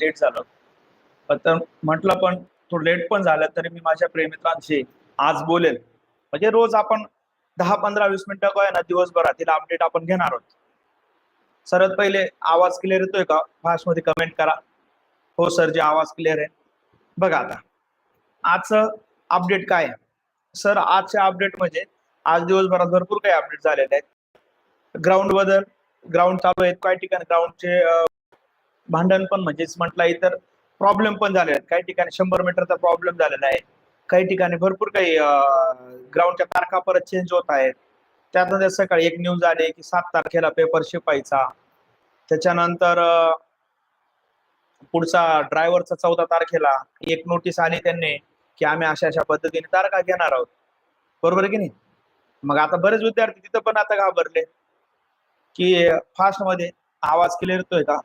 Late झालं. पण तर म्हटलं पण तो लेट पण झालं तरी मी माझ्या प्रेमित्रांशी आज बोलेल. म्हणजे रोज आपण दहा पंधरा वीस मिनिटं काय ना दिवसभरातील अपडेट आपण घेणार आहोत. सर्वात पहिले आवाज क्लिअर येतोय का? फास्टमध्ये कमेंट करा. हो सर जे आवाज क्लिअर आहे. बघा आता. आजचं अपडेट काय आहे? सर आजचे अपडेट म्हणजे आज दिवसभरात भरपूर काही अपडेट झालेले आहेत. ग्राउंड बदल ग्राउंड चालू आहेत. काही ठिकाणी ग्राउंडचे भांडण पण म्हणजेच म्हटलं इतर प्रॉब्लेम पण झाले आहेत. काही ठिकाणी शंभर मीटरचा प्रॉब्लेम झालेला आहे. काही ठिकाणी भरपूर काही ग्राउंडच्या तारखा परत चेंज होत आहेत. त्यानंतर सकाळी एक न्यूज आली की सात तारखेला पेपर शिपायचा. त्याच्यानंतर पुढचा ड्रायव्हरचा चौदा तारखेला एक नोटीस आली त्यांनी की आम्ही अशा अशा पद्धतीने तारखा घेणार आहोत. बरोबर आहे की नाही? मग आता बरेच विद्यार्थी तिथं पण आता घाबरले. की फास्टमध्ये आवाज क्लिअर येतोय का?